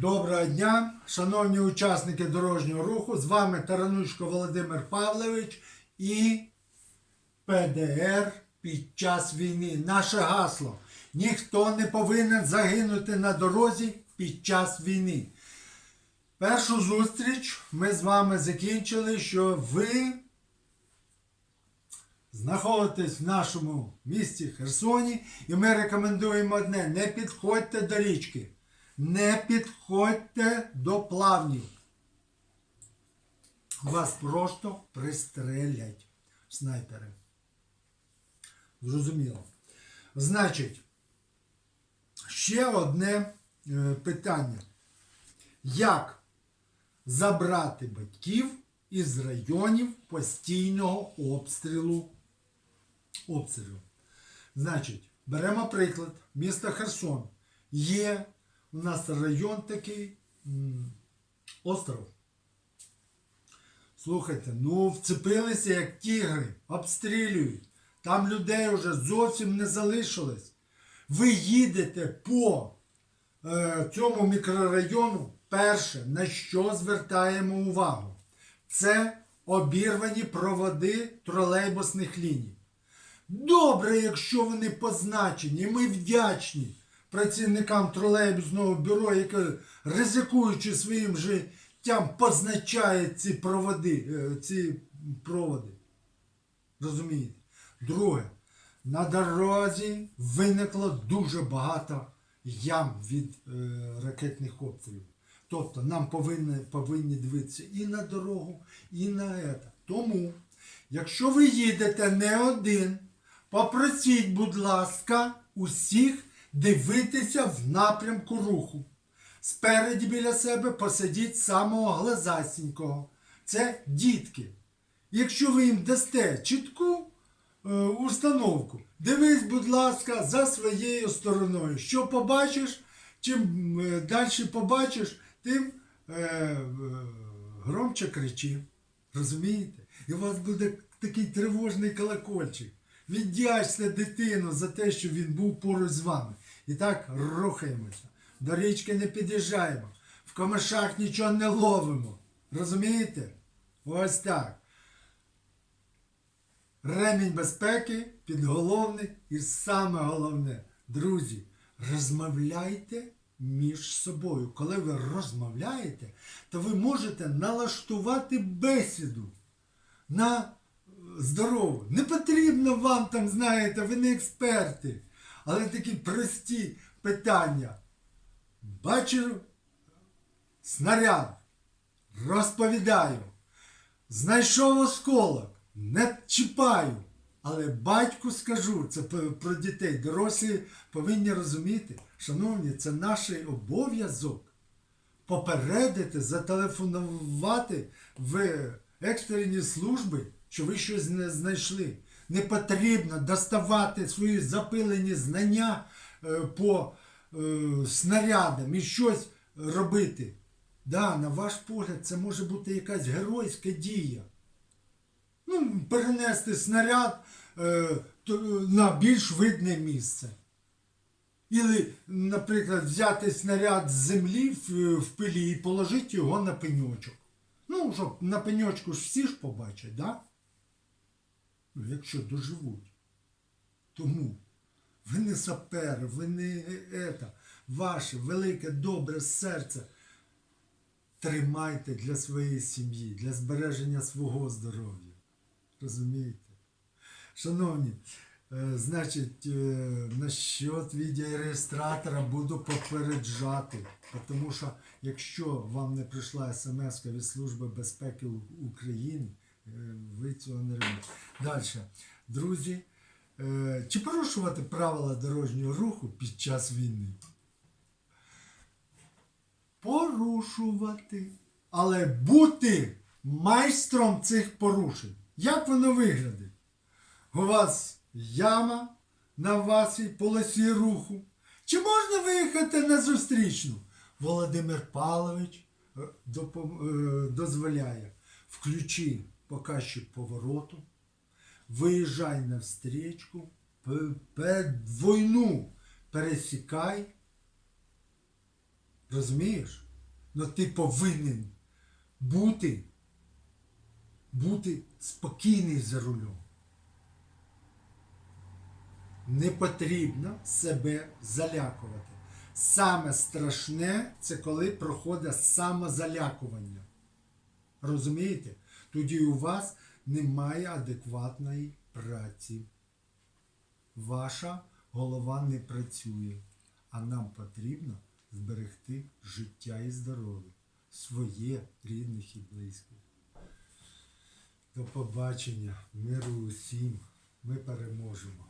Доброго дня, шановні учасники дорожнього руху. З вами Таранучко Володимир Павлович і ПДР під час війни. Наше гасло. Ніхто не повинен загинути на дорозі під час війни. Першу зустріч ми з вами закінчили, що ви знаходитесь в нашому місті Херсоні, і ми рекомендуємо одне: не підходьте до річки, не підходьте до плавнів. Вас просто пристрелять снайпери. Зрозуміло. Значить, ще одне е, питання. Як забрати батьків із районів постійного обстрілу? обстрілу? Значить, беремо приклад міста Херсон. Є у нас район такий остров. Слухайте, ну вцепилися як тігри, обстрілюють. Там людей вже зовсім не залишилось. Ви їдете по е, цьому мікрорайону. Перше, на що звертаємо увагу? Це обірвані проводи тролейбусних ліній. Добре, якщо вони позначені, ми вдячні працівникам тролейбусного бюро, яке ризикуючи своїм життям, позначає ці проводи, е, ці проводи. Розумієте? Друге, на дорозі виникло дуже багато ям від е, ракетних обстрілів. Тобто нам повинні, повинні дивитися і на дорогу, і на це. Тому, якщо ви їдете не один, попросіть, будь ласка, усіх дивитися в напрямку руху. Спереді біля себе посадіть самого глазасінького. Це дітки. Якщо ви їм дасте чітку е, установку, дивись, будь ласка, за своєю стороною. Що побачиш, чим е, далі побачиш, тим е, е, громче кричи. Розумієте? І у вас буде такий тривожний колокольчик. Віддячте дитину за те, що він був поруч з вами. І так рухаємося. До річки не під'їжджаємо. В комишах нічого не ловимо. Розумієте? Ось так. Ремінь безпеки, підголовник і саме головне, друзі, розмовляйте між собою. Коли ви розмовляєте, то ви можете налаштувати бесіду на здорову. Не потрібно вам там, знаєте, ви не експерти, але такі прості питання. Бачу снаряд, розповідаю. Знайшов осколок, не чіпаю. Але батьку скажу, це про дітей. Дорослі повинні розуміти, шановні, це наш обов'язок попередити, зателефонувати в екстрені служби, що ви щось не знайшли. Не потрібно доставати свої запилені знання е, по е, снарядам і щось робити. Да, на ваш погляд, це може бути якась геройська дія. Ну, перенести снаряд е, на більш видне місце. Ілі, наприклад, взяти снаряд з землі в, в пилі і положити його на пеньочок. Ну, щоб на пеньочку ж всі ж побачать, да? Якщо доживуть. Тому ви не сапери, ви не е, ета, ваше велике добре серце тримайте для своєї сім'ї, для збереження свого здоров'я. Розумієте? Шановні, е, значить, е, насчет відеореєстратора буду попереджати. Тому що якщо вам не прийшла смс від Служби безпеки України, е, ви цього не робите. Далі. Друзі, е, чи порушувати правила дорожнього руху під час війни? порушувати, але бути майстром цих порушень. Як воно виглядає? У вас яма на вашій полосі руху. Чи можна виїхати на зустрічну? Володимир Павлович е, е, дозволяє. Включи показчик повороту, виїжджай на встрічку, двойну пересікай Розумієш? але ти повинен бути, бути спокійний за рулем. Не потрібно себе залякувати. Саме страшне це коли проходить самозалякування. Розумієте? Тоді у вас немає адекватної праці. Ваша голова не працює, а нам потрібно зберегти життя і здоров'я своє, рідних і близьких. До побачення, миру усім. Ми переможемо.